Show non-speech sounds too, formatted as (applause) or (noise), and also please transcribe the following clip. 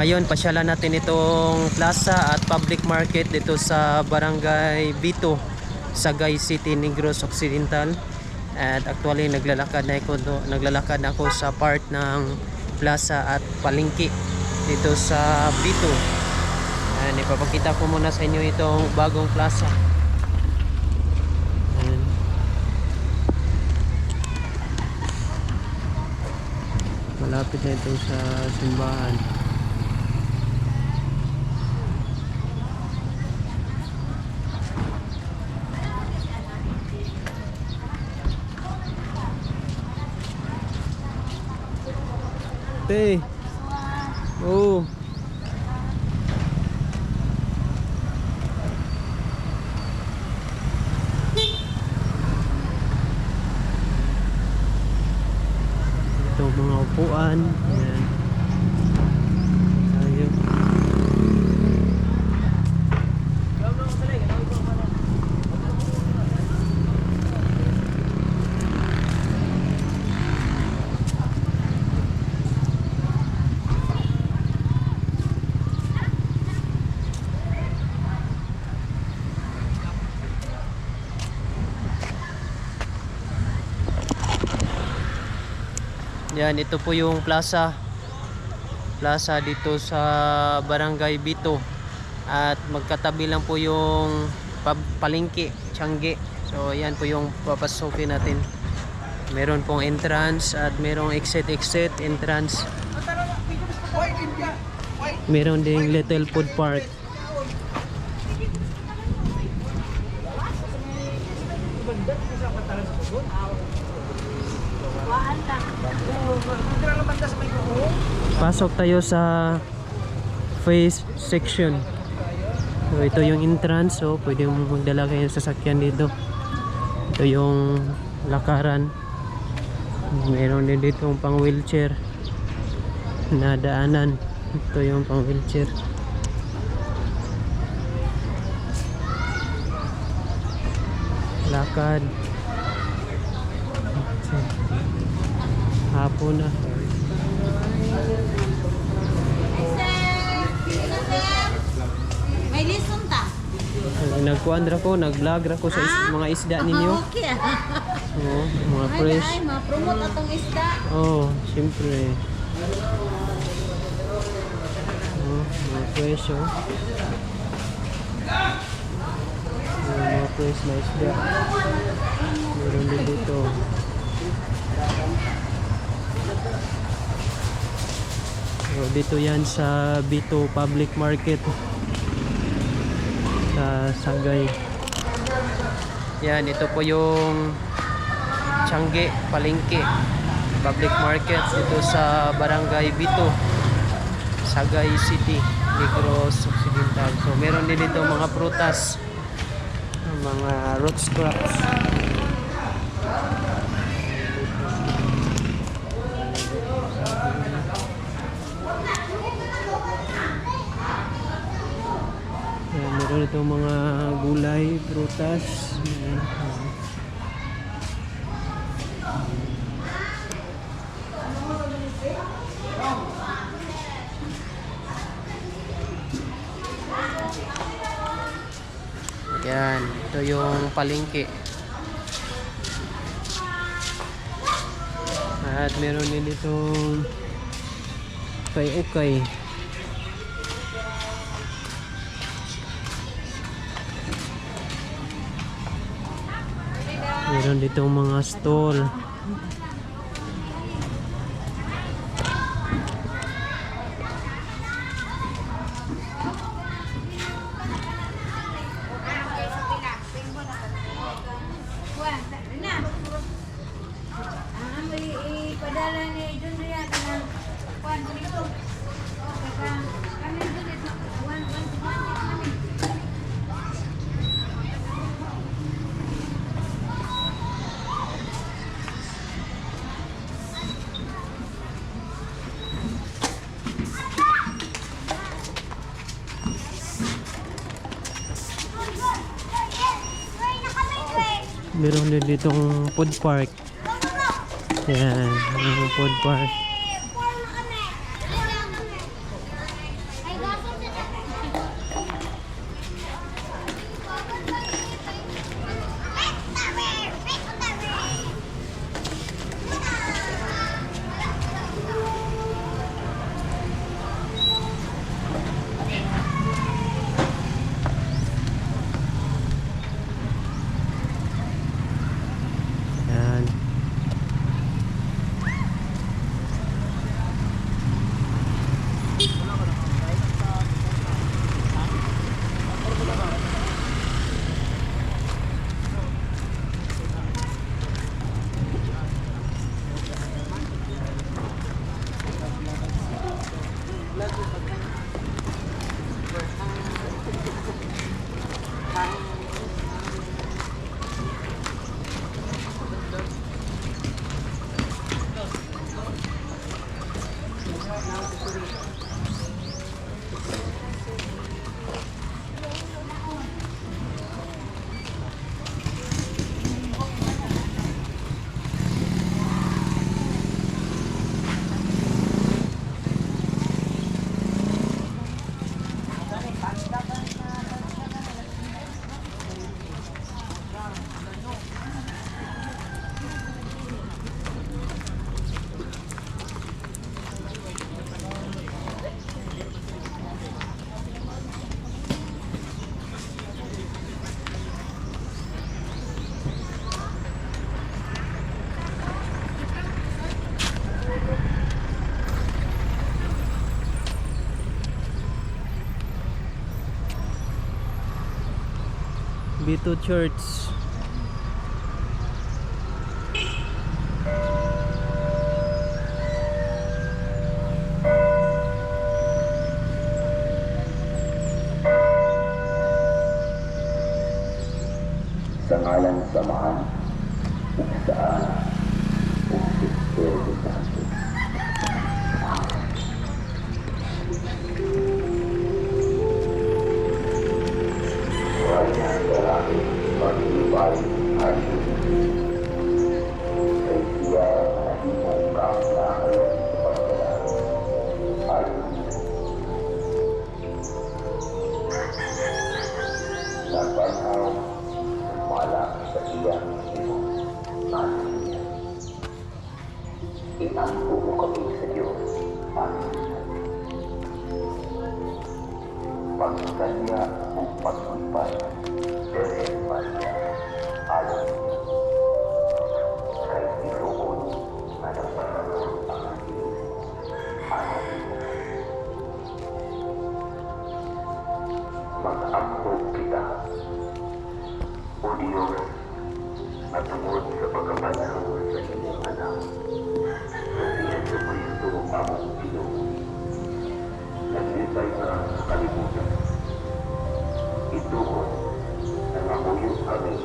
Ngayon, pasyalan natin itong plaza at public market dito sa Barangay Bito, Sagay City, Negros Occidental. At actually, naglalakad na ako, naglalakad na ako sa part ng plaza at palengke dito sa Bito. Ayan, ipapakita ko muna sa inyo itong bagong plaza. Malapit na ito sa simbahan. Te. Oh. Ito mga upuan. Ayan. Tayo. Yan, ito po yung plaza. Plaza dito sa Barangay Bito. At magkatabi lang po yung palengke, Tiangge. So, yan po yung papasukin natin. Meron pong entrance at merong exit-exit entrance. Meron ding little food park. Pasok tayo sa face section. So, ito yung entrance. So, pwede mo magdala kayo sa sasakyan dito. Ito yung lakaran. Meron din dito yung pang wheelchair na daanan. Ito yung pang wheelchair. Lakad. Hapon na. May lison ta? Nagkuan ra ko, nag-vlog ra ko sa is- mga isda ninyo. Ah, okay. (laughs) Oo, mga Ay, fresh. ay, ma-promote atong isda. Oh, siyempre. Oh, mga fresh oh. Oh, mga fresh na isda. Meron din dito. Oh, dito yan sa Bito Public Market. Sa Sagay. Yan, ito po yung Tiangge, Palengke Public Market dito sa Barangay Bito Sagay City, Negros Occidental so meron din dito mga prutas mga root scraps Ayan, meron dito mga gulay, prutas Ayan, oh. Yan, ito yung palengke. At meron din dito kay ukay. Meron dito mga stall. Ah, may ipadala ni John Ria ka ng kwan dito. Okay ka. Kami dito. One, one, one. kami. Meron din ditong food park. Yan, yung food park. B2 Church. sa ngalan ng samahan, saan, Kaya marami maglibay at kay siya na imong kaanglahan sa pagkalaan at sa panhaw wala sa iyang imo at inangko mo kami sa Diyos at Diyos at tungod sa pagkapanahon sa inyong anak sa si Yesu Cristo among Ginoo naglitay na sa kalibutan ito na nangamuyo kami